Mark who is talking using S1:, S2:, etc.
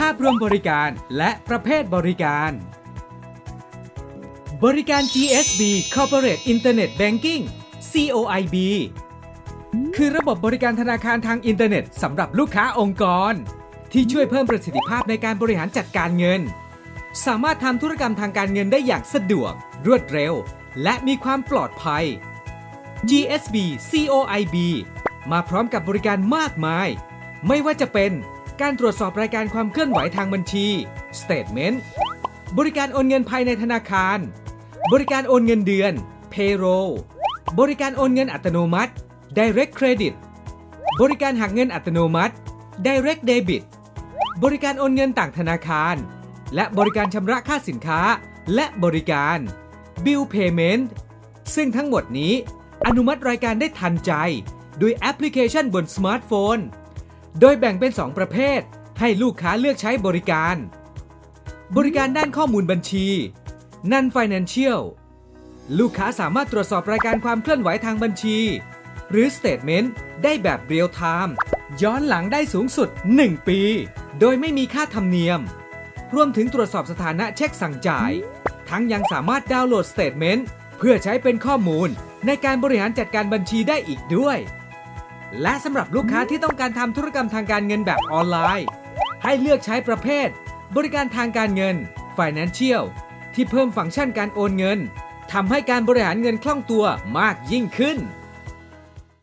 S1: ภาพรวมบริการและประเภทบริการ บริการ GSB Corporate Internet Banking COIB คือระบบบริการธนาคารทางอินเทอร์เน็ตสำหรับลูกค้าองค์กร ที่ช่วยเพิ่มประสิทธิภาพในการบริหารจัดการเงิน สามารถทำธุรกรรมทางการเงินได้อย่างสะดวก รวดเร็ว และมีความปลอดภัย GSB COIB มาพร้อมกับบริการมากมาย ไม่ว่าจะเป็น การตรวจสอบรายการความเคลื่อนไหวทางบัญชี Statement บริการโอนเงินภายในธนาคาร บริการโอนเงินเดือน Payroll บริการโอนเงินอัตโนมัติ Direct Credit บริการหักเงินอัตโนมัติ Direct Debit บริการโอนเงินต่างธนาคาร และบริการชำระค่าสินค้า และบริการ Bill Payment ซึ่งทั้งหมดนี้ อนุมัติรายการได้ทันใจ ด้วยแอปพลิเคชันบนสมาร์ทโฟน โดยแบ่งเป็น 2 ประเภท ให้ลูกค้าเลือกใช้บริการ บริการด้านข้อมูลบัญชี Non Financial ลูกค้าสามารถตรวจสอบรายการความเคลื่อนไหวทางบัญชี หรือ Statement ได้แบบเรียลไทม์ย้อนหลังได้สูงสุด 1 ปี โดยไม่มีค่าธรรมเนียม รวมถึงตรวจสอบสถานะเช็คสั่งจ่าย ทั้งยังสามารถดาวน์โหลด Statement เพื่อใช้เป็นข้อมูลในการบริหารจัดการบัญชีได้อีกด้วย และสำหรับลูกค้าที่ต้องการทำธุรกรรมทางการเงินแบบออนไลน์ ให้เลือกใช้ประเภท บริการทางการเงิน Financial ที่เพิ่มฟังก์ชันการโอนเงินทำให้การบริหารเงินคล่องตัวมากยิ่งขึ้น